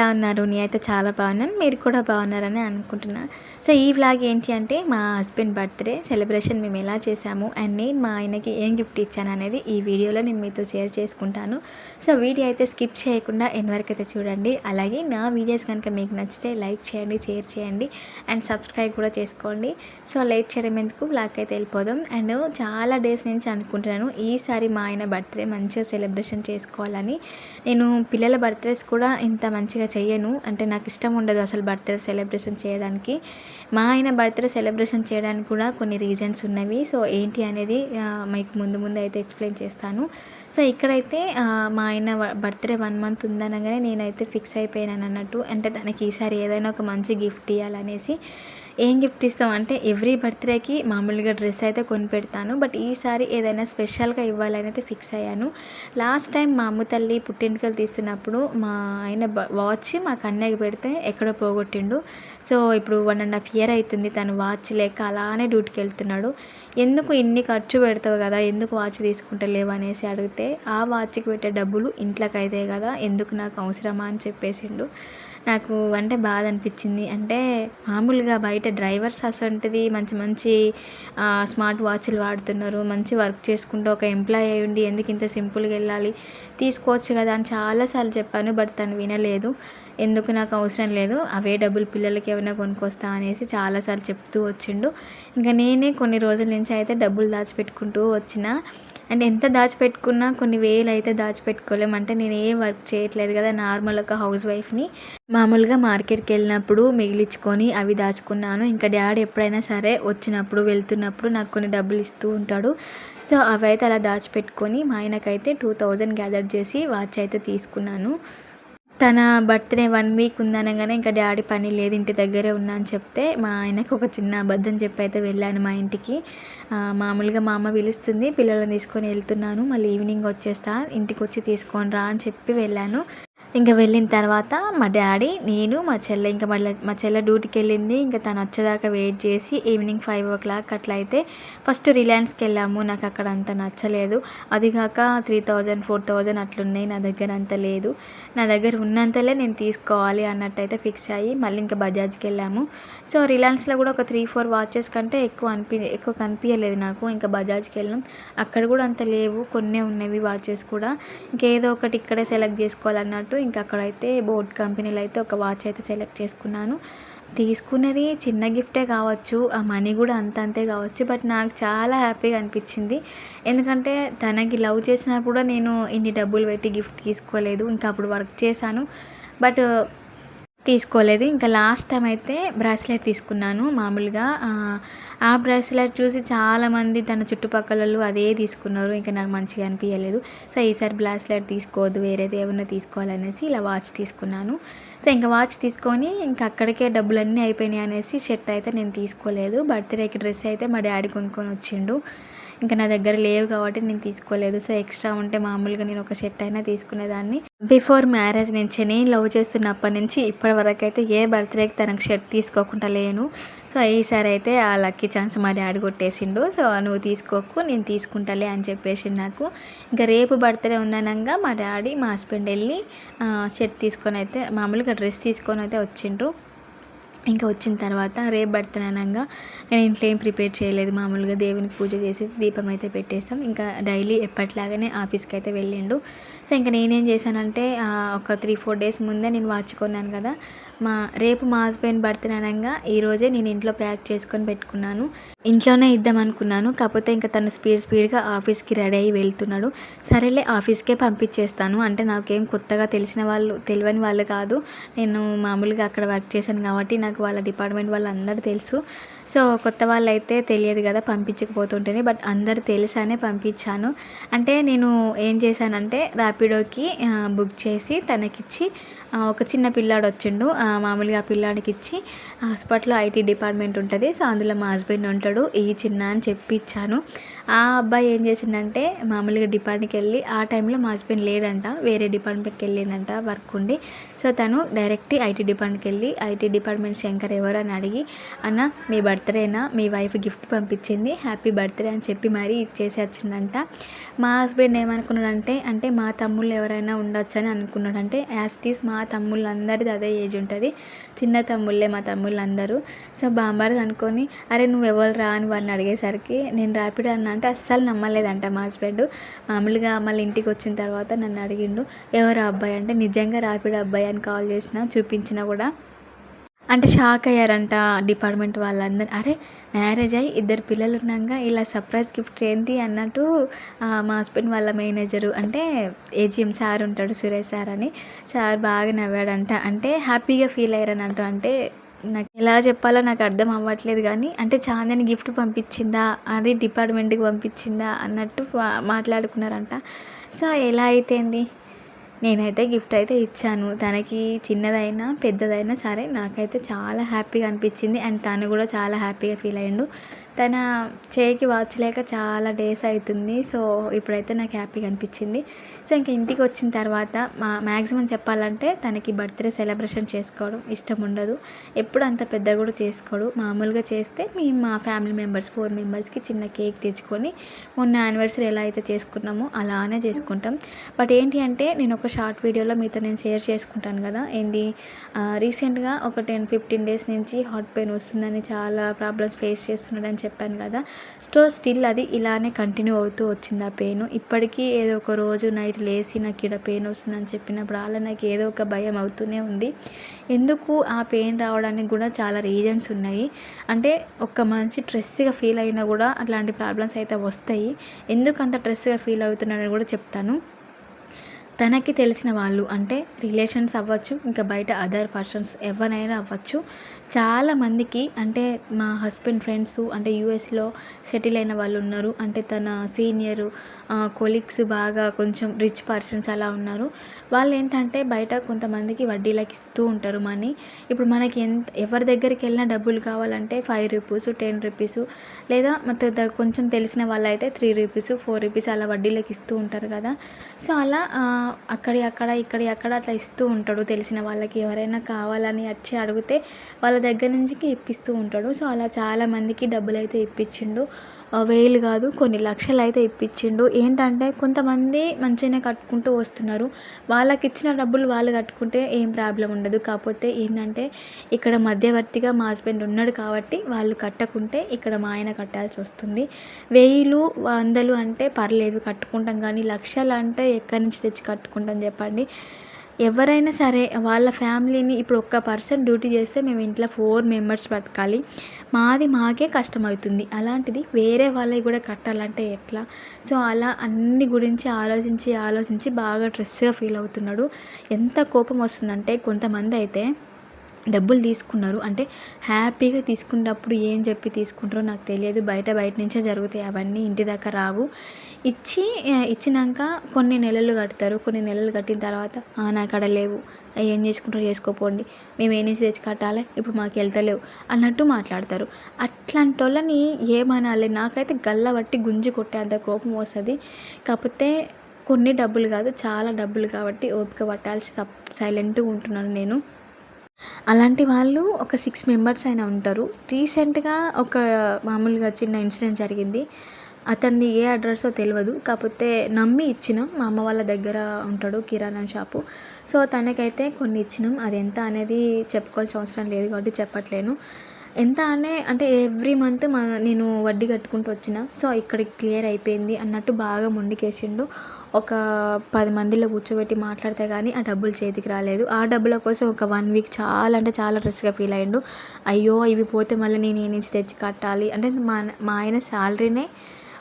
ఎలా ఉన్నారు? నేను అయితే చాలా బాగున్నాను. మీరు కూడా బాగున్నారని అనుకుంటున్నాను సో ఈ వ్లాగ్ ఏంటి అంటే మా హస్బెండ్ బర్త్డే సెలబ్రేషన్ మేము ఎలా చేసాము అండ్ నేను మా ఆయనకి ఏం గిఫ్ట్ ఇచ్చాను అనేది ఈ వీడియోలో నేను మీతో షేర్ చేసుకుంటాను. సో వీడియో అయితే స్కిప్ చేయకుండా ఎన్ వరకు అయితే చూడండి. అలాగే నా వీడియోస్ కనుక మీకు నచ్చితే లైక్ చేయండి షేర్ చేయండి అండ్ సబ్స్క్రైబ్ కూడా చేసుకోండి. సో లైక్ చేయడం ఎందుకు? వ్లాగ్ అయితే వెళ్ళిపోదాం. అండ్ చాలా డేస్ నుంచి అనుకుంటున్నాను ఈసారి మా ఆయన బర్త్డే మంచిగా సెలబ్రేషన్ చేసుకోవాలని. నేను పిల్లల బర్త్డేస్ కూడా ఇంత మంచిగా చెయ్యను. అంటే నాకు ఇష్టం ఉండదు అసలు బర్త్డే సెలబ్రేషన్ చేయడానికి. మా ఆయన బర్త్డే సెలబ్రేషన్ చేయడానికి కూడా కొన్ని రీజన్స్ ఉన్నవి. సో ఏంటి అనేది మీకు ముందు ముందు అయితే ఎక్స్ప్లెయిన్ చేస్తాను. సో ఇక్కడైతే మా ఆయన బర్త్డే వన్ మంత్ ఉందనగానే నేనైతే ఫిక్స్ అయిపోయాను అన్నట్టు అంటే తనకి ఈసారి ఏదైనా ఒక మంచి గిఫ్ట్ ఇవ్వాలనేసి ఏం గిఫ్ట్ ఇస్తాం అంటే ఎవ్రీ బర్త్డేకి మామూలుగా డ్రెస్ అయితే కొని పెడతాను బట్ ఈసారి ఏదైనా స్పెషల్గా ఇవ్వాలని అయితే ఫిక్స్ అయ్యాను. లాస్ట్ టైం మా అమ్మ తల్లి పుట్టింటికలు తీస్తున్నప్పుడు మా ఆయన వాచ్ మా కన్నయ్యకి పెడితే ఎక్కడో పోగొట్టిండు. సో ఇప్పుడు వన్ అండ్ హాఫ్ ఇయర్ అవుతుంది. తను వాచ్ లేక అలానే డ్యూటీకి వెళ్తున్నాడు. ఎందుకు ఇన్ని ఖర్చు పెడతావు కదా? ఎందుకు వాచ్ తీసుకుంటలేవు అనేసి అడిగితే ఆ వాచ్కి పెట్టే డబ్బులు ఇంట్లోకి అయితే కదా? ఎందుకు నాకు అవసరమా? అని చెప్పేసిండు. నాకు అంటే బాధ అనిపించింది. అంటే మామూలుగా బయట డ్రైవర్స్ అసంటిది మంచి మంచి స్మార్ట్ వాచ్లు వాడుతున్నారు మంచి వర్క్ చేసుకుంటూ ఒక ఎంప్లాయ్ అయ్యి ఉండి ఎందుకు ఇంత సింపుల్గా వెళ్ళాలి? తీసుకోవచ్చు కదా అని చాలాసార్లు చెప్పాను బట్ తను వినలేదు. ఎందుకు నాకు అవసరం లేదు? అవే డబ్బులు పిల్లలకి ఏమైనా కొనుక్కొస్తా అనేసి చాలాసార్లు చెప్తూ వచ్చిండు. ఇంకా నేనే కొన్ని రోజుల నుంచి అయితే డబ్బులు దాచిపెట్టుకుంటూ వచ్చిన అండ్ ఎంత దాచిపెట్టుకున్నా కొన్ని వేలు అయితే దాచిపెట్టుకోలేము అంటే నేను ఏ వర్క్ చేయట్లేదు కదా నార్మల్ ఒక హౌస్ వైఫ్ని. మామూలుగా మార్కెట్కి వెళ్ళినప్పుడు మిగిలించుకొని అవి దాచుకున్నాను. ఇంకా డాడీ ఎప్పుడైనా సరే వచ్చినప్పుడు వెళ్తున్నప్పుడు నాకు కొన్ని డబ్బులు ఇస్తూ ఉంటాడు. సో అవి అయితే అలా దాచిపెట్టుకొని మా ఆయనకైతే టూ థౌజండ్ గ్యాదర్ చేసి వాచ్ అయితే తీసుకున్నాను. తన బర్త్డే వన్ వీక్ ఉందనగానే ఇంకా డాడీ పని లేదు ఇంటి దగ్గరే ఉన్నా అని చెప్తే మా ఆయనకు ఒక చిన్న అబద్ధం చెప్పి అయితే వెళ్ళాను మా ఇంటికి. మామూలుగా మా అమ్మ పిలుస్తుంది పిల్లలను తీసుకొని వెళ్తున్నాను మళ్ళీ ఈవినింగ్ వచ్చేస్తా ఇంటికి వచ్చి తీసుకొని రా అని చెప్పి వెళ్ళాను. ఇంకా వెళ్ళిన తర్వాత మా డాడీ నేను మా చెల్లె ఇంకా మళ్ళీ మా చెల్లె డ్యూటీకి వెళ్ళింది. ఇంకా తను వచ్చేదాకా వెయిట్ చేసి ఈవినింగ్ ఫైవ్ ఓ క్లాక్ అట్లా అయితే ఫస్ట్ రిలయన్స్కి వెళ్ళాము. నాకు అక్కడ అంత నచ్చలేదు. అది కాక త్రీ థౌజండ్ ఫోర్ థౌజండ్ అట్లున్నాయి. నా దగ్గర అంత లేదు. నా దగ్గర ఉన్నంతలే నేను తీసుకోవాలి అన్నట్టు అయితే ఫిక్స్ అయ్యి మళ్ళీ ఇంకా బజాజ్కి వెళ్ళాము. సో రిలయన్స్లో కూడా ఒక త్రీ ఫోర్ వాచెస్ కంటే ఎక్కువ అనిపి ఎక్కువ కనిపించలేదు నాకు. ఇంకా బజాజ్కి వెళ్ళాం. అక్కడ కూడా అంత లేవు. కొన్నే ఉన్నవి వాచెస్ కూడా. ఇంకేదో ఒకటి ఇక్కడే సెలెక్ట్ చేసుకోవాలన్నట్టు ఇంకా అక్కడైతే బోట్ కంపెనీలో అయితే ఒక వాచ్ అయితే సెలెక్ట్ చేసుకున్నాను. తీసుకున్నది చిన్న గిఫ్టే కావచ్చు ఆ మనీ కూడా అంత అంతే కావచ్చు బట్ నాకు చాలా హ్యాపీగా అనిపించింది. ఎందుకంటే తనకి లవ్ చేసినప్పుడు కూడా నేను ఇన్ని డబ్బులు పెట్టి గిఫ్ట్ తీసుకోలేదు ఇంకా అప్పుడు వర్క్ చేశాను. బట్ తీసుకోలేదు. ఇంకా లాస్ట్ టైం అయితే బ్రాస్లెట్ తీసుకున్నాను మామూలుగా. ఆ బ్రాస్లెట్ చూసి చాలామంది తన చుట్టుపక్కలలో అదే తీసుకున్నారు. ఇంకా నాకు మంచిగా అనిపించలేదు సో ఈసారి బ్రాస్లెట్ తీసుకోవద్దు వేరేది ఏమన్నా తీసుకోవాలనేసి ఇలా వాచ్ తీసుకున్నాను. సో ఇంకా వాచ్ తీసుకొని ఇంకా అక్కడికే డబ్బులన్నీ అయిపోయినాయి అనేసి షర్ట్ అయితే నేను తీసుకోలేదు. బర్త్డేకి డ్రెస్ అయితే మా డాడీ కొనుక్కొని వచ్చిండు. ఇంకా నా దగ్గర లేవు కాబట్టి నేను తీసుకోలేదు. సో ఎక్స్ట్రా ఉంటే మామూలుగా నేను ఒక షర్ట్ అయినా తీసుకునేదాన్ని. బిఫోర్ మ్యారేజ్ నుంచి నేను లవ్ చేస్తున్నప్పటి నుంచి ఇప్పటి వరకు అయితే ఏ బర్త్డేకి తనకు షర్ట్ తీసుకోకుండా లేను. సో ఈసారి అయితే ఆ లక్కీ ఛాన్స్ మా డాడీ కొట్టేసిండు. సో నువ్వు తీసుకోకు నేను తీసుకుంటాలే అని చెప్పేసి నాకు. ఇంకా రేపు బర్త్డే ఉందనంగా మా డాడీ మా హస్బెండ్ వెళ్ళి షర్ట్ తీసుకొని అయితే మామూలుగా డ్రెస్ తీసుకొని అయితే వచ్చిండ్రు. ఇంకా వచ్చిన తర్వాత రేపు బర్త్డేనంగా నేను ఇంట్లో ఏం ప్రిపేర్ చేయలేదు మామూలుగా దేవునికి పూజ చేసి దీపం అయితే పెట్టేసాం ఇంకా డైలీ ఎప్పటిలాగానే ఆఫీస్కి అయితే వెళ్ళిండు. సో ఇంకా నేనేం చేశానంటే ఒక త్రీ ఫోర్ డేస్ ముందే నేను వాచుకున్నాను కదా మా రేపు మా హస్బెండ్ బర్త్డే అనగా ఈరోజే నేను ఇంట్లో ప్యాక్ చేసుకొని పెట్టుకున్నాను. ఇంట్లోనే ఇద్దాం అనుకున్నాను కాకపోతే ఇంకా తను స్పీడ్ స్పీడ్గా ఆఫీస్కి రెడీ అయ్యి వెళ్తున్నాడు. సరేలే ఆఫీస్కే పంపించేస్తాను. అంటే నాకేం కొత్తగా తెలిసిన వాళ్ళు తెలియని వాళ్ళు కాదు. నేను మామూలుగా అక్కడ వర్క్ చేశాను కాబట్టి నాకు నాకు వాళ్ళ డిపార్ట్మెంట్ వాళ్ళందరూ తెలుసు. సో కొత్త వాళ్ళైతే తెలియదు కదా పంపించకపోతుంటేనే బట్ అందరు తెలుసానే పంపించాను. అంటే నేను ఏం చేశానంటే ర్యాపిడోకి బుక్ చేసి తనకిచ్చి ఒక చిన్న పిల్లాడు వచ్చిండు. మామూలుగా పిల్లాడికి ఇచ్చి హాస్పిటల్లో ఐటీ డిపార్ట్మెంట్ ఉంటుంది. సో అందులో మా హస్బెండ్ ఉంటాడు. ఈ చిన్న అని చెప్పి ఇచ్చాను. ఆ అబ్బాయి ఏం చేసిండంటే మామూలుగా డిపార్ట్మెంట్కి వెళ్ళి ఆ టైంలో మా హస్బెండ్ లేడంట. వేరే డిపార్ట్మెంట్కి వెళ్ళిండంట వర్క్ ఉండి. సో తను డైరెక్ట్ ఐటీ డిపార్ట్మెంట్కి వెళ్ళి ఐటీ డిపార్ట్మెంట్ శంకర్ ఎవరు అని అడిగి అన్న మీ బర్త్డేనా మీ వైఫ్ గిఫ్ట్ పంపించింది. హ్యాపీ బర్త్డే అని చెప్పి మరీ ఇచ్చేసి వచ్చిండంట. మా హస్బెండ్ ఏమనుకున్నాడంటే అంటే మా తమ్ముళ్ళు ఎవరైనా ఉండొచ్చు అని అనుకున్నాడంటే యాజ్ టీస్ మా తమ్ముళ్ళందరిది అదే ఏజ్ ఉంటుంది. చిన్న తమ్ముళ్ళే మా తమ్ముళ్ళందరూ. సో బామ్మారిది అనుకొని అరే నువ్వు ఎవరు రా? అని వాడిని అడిగేసరికి నేను ర్యాపిడో అన్న అంటే అస్సలు నమ్మలేదంట మా హస్బెండ్. మామూలుగా మళ్ళీ ఇంటికి వచ్చిన తర్వాత నన్ను అడిగిండు ఎవరు ఆ అబ్బాయి? అంటే నిజంగా ర్యాపిడో అబ్బాయి అని కాల్ చేసిన చూపించినా కూడా అంటే షాక్ అయ్యారంట డిపార్ట్మెంట్ వాళ్ళందరూ. అరే మ్యారేజ్ అయ్యి ఇద్దరు పిల్లలు ఉన్నాక ఇలా సర్ప్రైజ్ గిఫ్ట్ ఏంటి అన్నట్టు మా హస్బెండ్ వాళ్ళ మేనేజరు అంటే ఏజిఎం సార్ ఉంటాడు సురేష్ సార్ అని సార్ బాగా నవ్వాడంట. అంటే హ్యాపీగా ఫీల్ అయ్యారనంట. అంటే నాకు ఎలా చెప్పాలో నాకు అర్థం అవ్వట్లేదు కానీ అంటే చాందని గిఫ్ట్ పంపించిందా అది డిపార్ట్మెంట్కి పంపించిందా అన్నట్టు మాట్లాడుకున్నారంట. సో ఎలా అయితేంది? నేనైతే గిఫ్ట్ అయితే ఇచ్చాను. తనకి చిన్నదైనా పెద్దదైనా సరే నాకైతే చాలా హ్యాపీగా అనిపించింది. అండ్ తను కూడా చాలా హ్యాపీగా ఫీల్ అయ్యిండు. తన చేయికి వాచ్ లేక చాలా డేస్ అవుతుంది సో ఇప్పుడైతే నాకు హ్యాపీగా అనిపించింది. సో ఇంకా ఇంటికి వచ్చిన తర్వాత మా మ్యాక్సిమం చెప్పాలంటే తనకి బర్త్డే సెలబ్రేషన్ చేసుకోవడం ఇష్టం ఉండదు. ఎప్పుడు అంత పెద్ద కూడా చేసుకోడు. మామూలుగా చేస్తే మేము మా ఫ్యామిలీ మెంబర్స్ ఫోర్ మెంబర్స్కి చిన్న కేక్ తెచ్చుకొని మొన్న యానివర్సరీ ఎలా అయితే చేసుకున్నామో అలానే చేసుకుంటాం. బట్ ఏంటి అంటే నేను ఒక షార్ట్ వీడియోలో మీతో నేను షేర్ చేసుకుంటాను కదా. ఏంది? రీసెంట్గా ఒక టెన్ ఫిఫ్టీన్ డేస్ నుంచి హార్ట్ పెయిన్ వస్తుందని చాలా ప్రాబ్లమ్స్ ఫేస్ చేస్తున్నాడని చెప్పాను కదా. సో స్టిల్ అది ఇలానే కంటిన్యూ అవుతూ వచ్చింది ఆ పెయిన్. ఇప్పటికీ ఏదో ఒక రోజు నైట్ లేచి నాకు ఇక్కడ పెయిన్ వస్తుందని చెప్పినప్పుడు అలా నాకు ఏదో ఒక భయం అవుతూనే ఉంది. ఎందుకు ఆ పెయిన్ రావడానికి కూడా చాలా రీజన్స్ ఉన్నాయి. అంటే ఒక మనిషి స్ట్రెస్గా ఫీల్ అయినా కూడా అట్లాంటి ప్రాబ్లమ్స్ అయితే వస్తాయి. ఎందుకు అంత స్ట్రెస్గా ఫీల్ అవుతున్నాడని కూడా చెప్తాను. తనకి తెలిసిన వాళ్ళు అంటే రిలేషన్స్ అవ్వచ్చు ఇంకా బయట అదర్ పర్సన్స్ ఎవరైనా అవ్వచ్చు. చాలామందికి అంటే మా హస్బెండ్ ఫ్రెండ్స్ అంటే యూఎస్లో సెటిల్ అయిన వాళ్ళు ఉన్నారు. అంటే తన సీనియర్ కొలీగ్స్ బాగా కొంచెం రిచ్ పర్సన్స్ అలా ఉన్నారు. వాళ్ళు ఏంటంటే బయట కొంతమందికి వడ్డీలకు ఇస్తూ ఉంటారు మనీ. ఇప్పుడు మనకి ఎంత ఎవరి దగ్గరికి వెళ్ళినా డబ్బులు కావాలంటే ఫైవ్ రూపీస్ టెన్ రూపీస్ లేదా మత కొంచెం తెలిసిన వాళ్ళైతే త్రీ రూపీస్ ఫోర్ రూపీస్ అలా వడ్డీలకు ఇస్తూ ఉంటారు కదా. సో అలా అక్కడి అక్కడ ఇక్కడి అక్కడ అట్లా ఇస్తూ ఉంటాడు. తెలిసిన వాళ్ళకి ఎవరైనా కావాలని వచ్చి అడిగితే వాళ్ళ దగ్గర నుంచి ఇప్పిస్తూ ఉంటాడు. సో అలా చాలా మందికి డబ్బులు అయితే ఇప్పించిండు. వేలు కాదు కొన్ని లక్షలు అయితే ఇప్పించిండు. ఏంటంటే కొంతమంది మంచిగానే కట్టుకుంటూ వస్తున్నారు. వాళ్ళకి ఇచ్చిన డబ్బులు వాళ్ళు కట్టుకుంటే ఏం ప్రాబ్లం ఉండదు. కాకపోతే ఏంటంటే ఇక్కడ మధ్యవర్తిగా మా హస్బెండ్ ఉన్నాడు కాబట్టి వాళ్ళు కట్టకుంటే ఇక్కడ మా ఆయన కట్టాల్సి వస్తుంది. వెయ్యిలు వందలు అంటే పర్లేదు కట్టుకుంటాం కానీ లక్షలు అంటే ఎక్కడి నుంచి తెచ్చి కట్టుకుంటాం చెప్పండి. ఎవరైనా సరే వాళ్ళ ఫ్యామిలీని ఇప్పుడు ఒక్క పర్సన్ డ్యూటీ చేస్తే మేము ఇంట్లో ఫోర్ మెంబర్స్ బతకాలి. మాది మాకే కష్టమవుతుంది. అలాంటిది వేరే వాళ్ళకి కూడా కట్టాలంటే ఎట్లా? సో అలా అన్ని గురించి ఆలోచించి ఆలోచించి బాగా స్ట్రెస్గా ఫీల్ అవుతున్నాడు. ఎంత కోపం వస్తుందంటే కొంతమంది అయితే డబ్బులు తీసుకున్నారు. అంటే హ్యాపీగా తీసుకున్నప్పుడు ఏం చెప్పి తీసుకుంటారో నాకు తెలియదు. బయట బయట నుంచే జరుగుతాయి. అవన్నీ ఇంటి దాకా రావు. ఇచ్చి ఇచ్చినాక కొన్ని నెలలు కడతారు. కొన్ని నెలలు కట్టిన తర్వాత "ఆ, నా కాడ లేవు. ఏం చేసుకుంటారో చేసుకోపోండి. మేము ఏ నుంచి తెచ్చి కట్టాలి? ఇప్పుడు మాకు వెళ్తలేవు అన్నట్టు మాట్లాడతారు. అట్లాంటి వాళ్ళని ఏమనాలి? నాకైతే గల్ల బట్టి గుంజి కొట్టేంత కోపం వస్తుంది. కాకపోతే కొన్ని డబ్బులు కాదు చాలా డబ్బులు కాబట్టి ఓపిక పట్టాల్సి సప్ సైలెంట్గా ఉంటున్నాను నేను. అలాంటి వాళ్ళు ఒక సిక్స్ మెంబర్స్ అయినా ఉంటారు. రీసెంట్గా ఒక మామూలుగా చిన్న ఇన్సిడెంట్ జరిగింది. అతనిది ఏ అడ్రస్సో తెలియదు కాకపోతే నమ్మి ఇచ్చినాం మా అమ్మ వాళ్ళ దగ్గర ఉంటాడు కిరాణా షాపు. సో తనకైతే కొన్ని ఇచ్చినాం. అది ఎంత అనేది చెప్పుకోవాల్సిన అవసరం లేదు కాబట్టి చెప్పట్లేను. ఎంత అనే అంటే ఎవ్రీ మంత్ మా నేను వడ్డీ కట్టుకుంటూ వచ్చిన. సో ఇక్కడికి క్లియర్ అయిపోయింది అన్నట్టు బాగా మొండికేసిండు. ఒక పది మందిలో కూర్చోబెట్టి మాట్లాడితే కానీ ఆ డబ్బులు చేతికి రాలేదు. ఆ డబ్బుల కోసం ఒక వన్ వీక్ చాలా అంటే చాలా స్ట్రెస్గా ఫీల్ అయ్యిండు. అయ్యో ఇవి పోతే మళ్ళీ నేను ఏ నుంచి తెచ్చి కట్టాలి? అంటే మా మా ఆయన శాలరీనే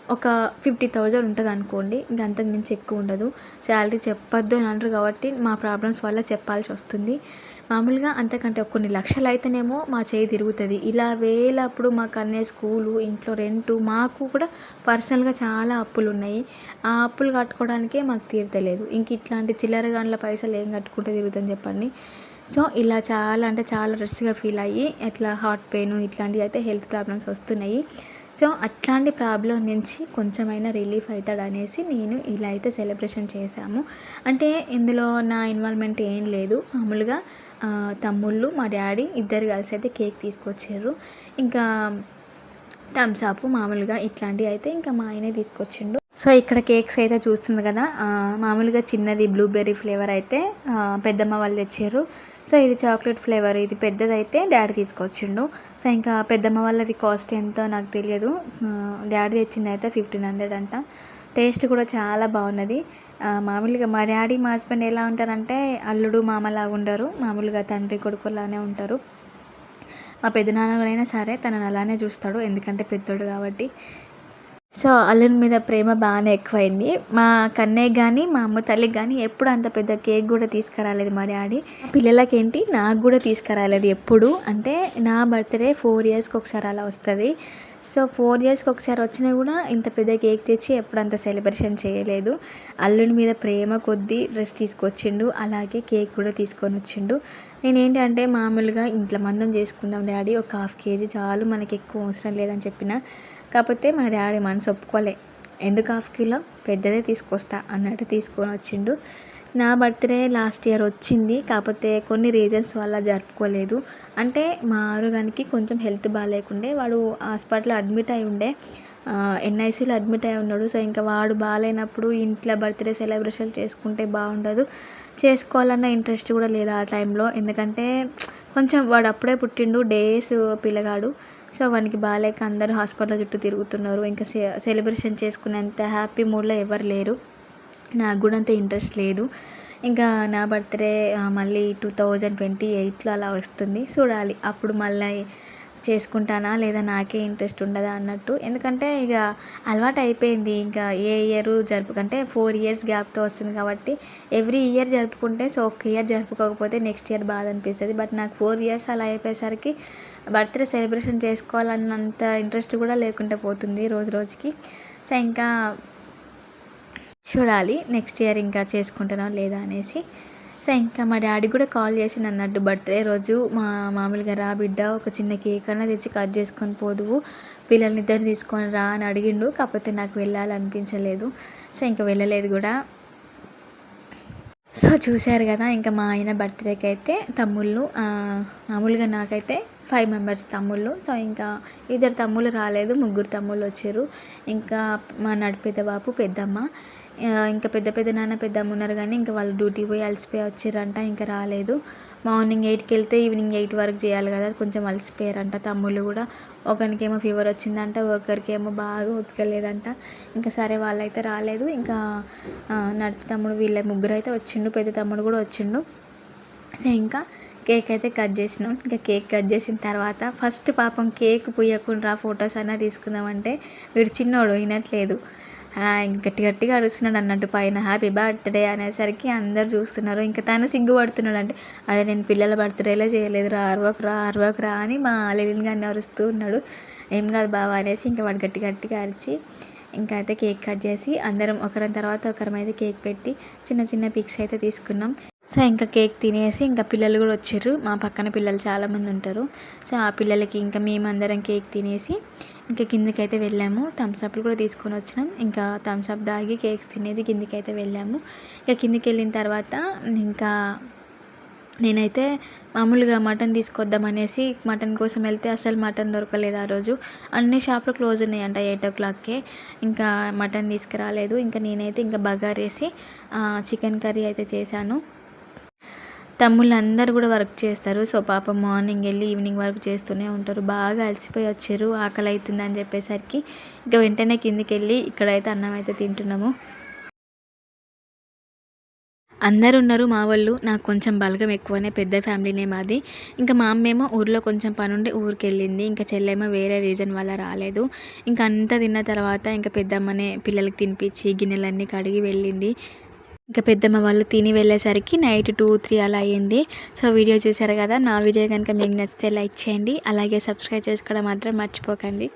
ఒక ఫిఫ్టీ థౌజండ్ ఉంటుంది అనుకోండి ఇంకా అంతకు మించి ఎక్కువ ఉండదు. శాలరీ చెప్పొద్దు అని అంటారు కాబట్టి మా ప్రాబ్లమ్స్ వల్ల చెప్పాల్సి వస్తుంది. మామూలుగా అంతకంటే కొన్ని లక్షలు అయితేనేమో మా చేయి తిరుగుతుంది. ఇలా వేలప్పుడు మాకు అన్నే స్కూలు ఇంట్లో రెంటు మాకు కూడా పర్సనల్గా చాలా అప్పులు ఉన్నాయి. ఆ అప్పులు కట్టుకోవడానికే మాకు తీరతలేదు. ఇంక ఇట్లాంటి చిల్లర గంటల పైసలు ఏం కట్టుకుంటే తిరుగుతుందని చెప్పండి. సో ఇలా చాలా అంటే చాలా స్ట్రెస్గా ఫీల్ అయ్యి ఇట్లా హార్ట్ పెయిన్ ఇట్లాంటివి అయితే హెల్త్ ప్రాబ్లమ్స్ వస్తున్నాయి. సో అట్లాంటి ప్రాబ్లం నుంచి కొంచెమైనా రిలీఫ్ అవుతాడు అనేసి నేను ఇలా అయితే సెలబ్రేషన్ చేశాము. అంటే ఇందులో నా ఇన్వాల్వ్మెంట్ ఏం లేదు. మామూలుగా తమ్ముళ్ళు మా డాడీ ఇద్దరు కలిసి అయితే కేక్ తీసుకొచ్చారు. ఇంకా థమ్స్ అప్ మామూలుగా ఇట్లాంటివి అయితే ఇంకా మా ఆయనే తీసుకొచ్చిండు. సో ఇక్కడ కేక్స్ అయితే చూస్తున్నారు కదా మామూలుగా చిన్నది బ్లూబెర్రీ ఫ్లేవర్ అయితే పెద్దమ్మ వాళ్ళు తెచ్చారు. సో ఇది చాక్లెట్ ఫ్లేవర్ ఇది పెద్దది అయితే డాడీ తీసుకొచ్చిండు. సో ఇంకా పెద్దమ్మ వాళ్ళది కాస్ట్ ఎంతో నాకు తెలియదు. డాడీ తెచ్చింది అయితే ఫిఫ్టీన్ హండ్రెడ్ అంట. టేస్ట్ కూడా చాలా బాగున్నది. మామూలుగా మా డాడీ మా హస్బెండ్ ఎలా ఉంటారంటే అల్లుడు మామలాగా ఉండరు. మామూలుగా తండ్రి కొడుకులానే ఉంటారు. మా పెద్దనాన్నగారైనా సరే తనని అలానే చూస్తాడు. ఎందుకంటే పెద్దోడు కాబట్టి. సో అల్లుని మీద ప్రేమ బాగానే ఎక్కువైంది. మా కన్నయ్య కానీ మా అమ్మ తల్లికి కానీ ఎప్పుడు అంత పెద్ద కేక్ కూడా తీసుకురాలేదు మా డాడీ. పిల్లలకి ఏంటి నాకు కూడా తీసుకురాలేదు ఎప్పుడు. అంటే నా బర్త్డే ఫోర్ ఇయర్స్కి ఒకసారి అలా వస్తుంది. సో ఫోర్ ఇయర్స్కి ఒకసారి వచ్చినా కూడా ఇంత పెద్ద కేక్ తెచ్చి ఎప్పుడు అంత సెలబ్రేషన్ చేయలేదు. అల్లుని మీద ప్రేమ కొద్దీ డ్రెస్ తీసుకొచ్చిండు. అలాగే కేక్ కూడా తీసుకొని వచ్చిండు. నేనేంటంటే మామూలుగా ఇంట్లో మందం చేసుకుందాం డాడీ. ఒక హాఫ్ కేజీ చాలు మనకి ఎక్కువ అవసరం లేదని చెప్పిన. కాకపోతే మా డాడీ మనసు ఒప్పుకోలే. ఎందుకు హాఫ్ కిలో? పెద్దదే తీసుకొస్తా అన్నట్టు తీసుకొని వచ్చిండు. నా బర్త్డే లాస్ట్ ఇయర్ వచ్చింది. కాకపోతే కొన్ని రీజన్స్ వల్ల జరుపుకోలేదు. అంటే మా ఆరుగానికి కొంచెం హెల్త్ బాగాలేకుండే వాడు హాస్పిటల్లో అడ్మిట్ అయి ఉండే ఎన్ఐసీలో అడ్మిట్ అయి ఉన్నాడు. సో ఇంకా వాడు బాగాలేనప్పుడు ఇంట్లో బర్త్డే సెలబ్రేషన్ చేసుకుంటే బాగుండదు. చేసుకోవాలన్న ఇంట్రెస్ట్ కూడా లేదు ఆ టైంలో. ఎందుకంటే కొంచెం వాడు అప్పుడే పుట్టిండు. డేస్ పిల్లగాడు. సో వానికి బాగాలేక అందరూ హాస్పిటల్ చుట్టూ తిరుగుతున్నారు. ఇంకా సె సెలబ్రేషన్ చేసుకునేంత హ్యాపీ మూడ్లో ఎవరు లేరు. నాకు కూడా అంత ఇంట్రెస్ట్ లేదు. ఇంకా నా బర్త్డే మళ్ళీ టూ థౌజండ్ ట్వంటీ ఎయిట్లో అలా వస్తుంది. చూడాలి. అప్పుడు మళ్ళీ చేసుకుంటానా లేదా నాకే ఇంట్రెస్ట్ ఉండదా అన్నట్టు. ఎందుకంటే ఇక అలవాటు అయిపోయింది. ఇంకా ఏ ఇయర్ జరుపుకంటే ఫోర్ ఇయర్స్ గ్యాప్తో వస్తుంది కాబట్టి ఎవ్రీ ఇయర్ జరుపుకుంటే సో ఒక ఇయర్ జరుపుకోకపోతే నెక్స్ట్ ఇయర్ బాధ అనిపిస్తుంది. బట్ నాకు ఫోర్ ఇయర్స్ అలా అయిపోయేసరికి బర్త్డే సెలబ్రేషన్ చేసుకోవాలన్నంత ఇంట్రెస్ట్ కూడా లేకుండా పోతుంది రోజు రోజుకి. సో ఇంకా చూడాలి నెక్స్ట్ ఇయర్ ఇంకా చేసుకుంటానో లేదా అనేసి. సో ఇంకా మా డాడీ కూడా కాల్ చేసి అన్నట్టు బర్త్డే రోజు. మా మామూలుగా రా బిడ్డ ఒక చిన్న కేక్ అన్న తెచ్చి కట్ చేసుకొని పోదువు. పిల్లల్ని ఇద్దరు తీసుకొని రా అని అడిగిండు. కాకపోతే నాకు వెళ్ళాలనిపించలేదు. సో ఇంకా వెళ్ళలేదు కూడా. సో చూశారు కదా ఇంకా మా ఆయన బర్త్డేకి అయితే తమ్ముళ్ళు మామూలుగా నాకైతే ఫైవ్ మెంబర్స్ తమ్ముళ్ళు. సో ఇంకా ఇద్దరు తమ్ముళ్ళు రాలేదు ముగ్గురు తమ్ముళ్ళు వచ్చారు. ఇంకా మా నడిపెద్ద బాపు పెద్దమ్మ. ఇంకా పెద్ద పెద్ద నాన్న పెద్దమ్మ ఉన్నారు కానీ ఇంకా వాళ్ళు డ్యూటీ పోయి అలసిపోయి వచ్చారంట ఇంకా రాలేదు. మార్నింగ్ ఎయిట్కి వెళ్తే ఈవినింగ్ ఎయిట్ వరకు చేయాలి కదా కొంచెం అలసిపోయారంట తమ్ముళ్ళు కూడా. ఒకరికేమో ఫీవర్ వచ్చిందంట ఒకరికేమో బాగా ఓపిక లేదంట. ఇంకా సరే వాళ్ళైతే రాలేదు ఇంకా ఆ, నడుపు తమ్ముడు వీళ్ళ ముగ్గురు అయితే వచ్చిండు పెద్ద తమ్ముడు కూడా వచ్చిండు. సో ఇంకా కేక్ అయితే కట్ చేసినాం. ఇంకా కేక్ కట్ చేసిన తర్వాత ఫస్ట్ పాపం కేక్ పుయ్యకుండా ఫొటోస్ అయినా తీసుకుందామంటే వీడు చిన్నోడు వినట్లేదు. గట్టి గట్టిగా అరుస్తున్నాడు అన్నట్టు పైన హ్యాపీ బర్త్డే అనేసరికి అందరు చూస్తున్నారు. ఇంకా తను సిగ్గుపడుతున్నాడు అంటే అదే నేను పిల్లల బర్త్డేలే చేయలేదు రా అరవకు రా అరవకు రా అని మా లెలిన్ గారిని అరుస్తూ ఉన్నాడు. ఏం కాదు బావా అనేసి ఇంకా వాడు గట్టి గట్టిగా అరిచి ఇంకా అయితే కేక్ కట్ చేసి అందరం ఒకరి తర్వాత ఒకరం అయితే కేక్ పెట్టి చిన్న చిన్న పిక్స్ అయితే తీసుకున్నాం. సో ఇంకా కేక్ తినేసి ఇంకా పిల్లలు కూడా వచ్చారు. మా పక్కన పిల్లలు చాలామంది ఉంటారు. సో ఆ పిల్లలకి ఇంకా మేమందరం కేక్ తినేసి ఇంకా కిందకైతే వెళ్ళాము. థమ్స్ అప్లు కూడా తీసుకొని వచ్చినాం. ఇంకా థమ్స్ అప్ దాగి కేక్ తినేది కిందకి అయితే వెళ్ళాము. ఇంకా కిందకి వెళ్ళిన తర్వాత ఇంకా నేనైతే మామూలుగా మటన్ తీసుకొద్దాం అనేసి మటన్ కోసం వెళ్తే అసలు మటన్ దొరకలేదు ఆ రోజు. అన్ని షాపులు క్లోజ్ ఉన్నాయంట ఎయిట్ ఓ క్లాక్కే. ఇంకా మటన్ తీసుకురాలేదు. ఇంకా నేనైతే ఇంకా బగారేసి చికెన్ కర్రీ అయితే చేశాను. తమ్ముళ్ళు అందరు కూడా వర్క్ చేస్తారు. సో పాప మార్నింగ్ వెళ్ళి ఈవినింగ్ వరకు చేస్తూనే ఉంటారు. బాగా అలసిపోయి వచ్చారు. ఆకలి అవుతుంది అని చెప్పేసరికి ఇంకా వెంటనే కిందికి వెళ్ళి ఇక్కడైతే అన్నం అయితే తింటున్నాము. అందరు ఉన్నారు మా వాళ్ళు. నాకు కొంచెం బలగం ఎక్కువనే పెద్ద ఫ్యామిలీనే మాది. ఇంకా మా అమ్మేమో ఊర్లో కొంచెం పని ఉండి ఊరికి వెళ్ళింది ఇంకా చెల్లెమో వేరే రీజన్ వల్ల రాలేదు. ఇంకా అంతా తిన్న తర్వాత ఇంకా పెద్దమ్మనే పిల్లలకి తినిపించి గిన్నెలన్నీ కడిగి వెళ్ళింది. ఇంకా పెద్దమ్మ వాళ్ళు తిని వెళ్ళేసరికి నైట్ టూ త్రీ అలా అయ్యింది సో వీడియో చూసారు కదా నా వీడియో కనుక మీకు నచ్చితే లైక్ చేయండి. అలాగే సబ్స్క్రైబ్ చేసుకోవడం మాత్రం మర్చిపోకండి.